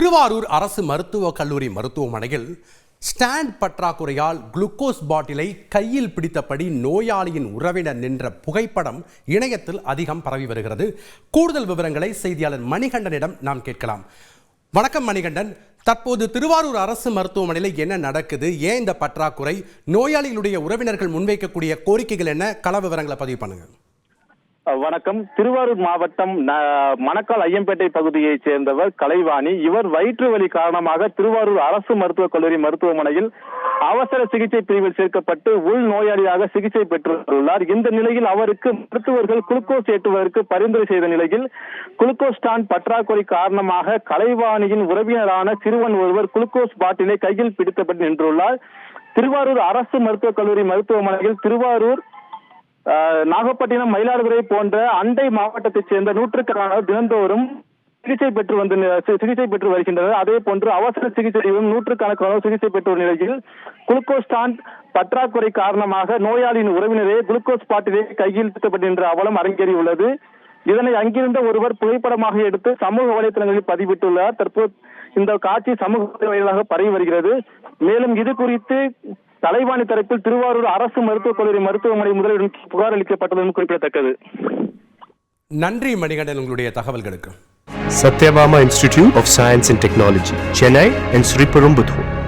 திருவாரூர் அரசு மருத்துவக் கல்லூரி மருத்துவமனையில் ஸ்டாண்ட் பற்றாக்குறையால் குளுக்கோஸ் பாட்டிலை கையில் பிடித்தபடி நோயாளியின் உறவினர் நின்ற புகைப்படம் இணையத்தில் அதிகம் பரவி வருகிறது. கூடுதல் விவரங்களை செய்தியாளர் மணிகண்டனிடம் நாம் கேட்கலாம். வணக்கம் மணிகண்டன். தற்போது திருவாரூர் அரசு மருத்துவமனையில் என்ன நடக்குது? ஏன் இந்த பற்றாக்குறை? நோயாளிகளுடைய உறவினர்கள் முன்வைக்கக்கூடிய கோரிக்கைகள் என்ன? கள விவரங்களை பதிவு பண்ணுங்கள் வணக்கம். திருவாரூர் மாவட்டம் மணக்கால் ஐயம்பேட்டை பகுதியைச் சேர்ந்தவர் கலைவாணி. இவர் வயிற்று வலி காரணமாக திருவாரூர் அரசு மருத்துவக் கல்லூரி மருத்துவமனையில் அவசர சிகிச்சை பிரிவில் சேர்க்கப்பட்டு உள் நோயாளியாக சிகிச்சை பெற்றுள்ளார். இந்த நிலையில் அவருக்கு மருத்துவர்கள் குளுக்கோஸ் ஏற்றுவதற்கு பரிந்துரை செய்த நிலையில் குளுக்கோஸ் ஸ்டாண்ட் பற்றாக்குறை காரணமாக கலைவாணியின் உறவினரான சிறுவன் ஒருவர் குளுக்கோஸ் பாட்டிலை கையில் பிடித்தபடி நின்றுள்ளார். திருவாரூர் அரசு மருத்துவக் கல்லூரி மருத்துவமனையில் திருவாரூர் நாகப்பட்டினம் மயிலாடுதுறை போன்ற அண்டை மாவட்டத்தைச் சேர்ந்த நூற்றுக்கணக்கானோர் தினந்தோறும் சிகிச்சை பெற்று வந்து சிகிச்சை பெற்று வருகின்றனர். அதே போன்று அவசர சிகிச்சையிலும் நூற்றுக்கணக்கானோர் சிகிச்சை பெற்ற நிலையில் குளுக்கோஸ் ஸ்டாண்ட் பற்றாக்குறை காரணமாக நோயாளியின் உறவினரே குளுக்கோஸ் பாட்டிலே கையில் பிடித்தப்பட்ட அவலம் அரங்கேறியுள்ளது. இதனை அங்கிருந்த ஒருவர் புகைப்படமாக எடுத்து சமூக வலைதளங்களில் பதிவிட்டுள்ளார். தற்போது இந்த காட்சி சமூக வலைதளங்களாக பரவி வருகிறது. மேலும் இது குறித்து தலைவாணி தரப்பில் திருவாரூர் அரசு மருத்துவக் கல்லூரி மருத்துவமனை முதலிடம் புகார் அளிக்கப்பட்டுள்ளது குறிப்பிடத்தக்கது நன்றி மணிகண்டன் உங்களுடைய தகவல்களுக்கு Institute of Science and Technology, Chennai and Sri Perumbudur.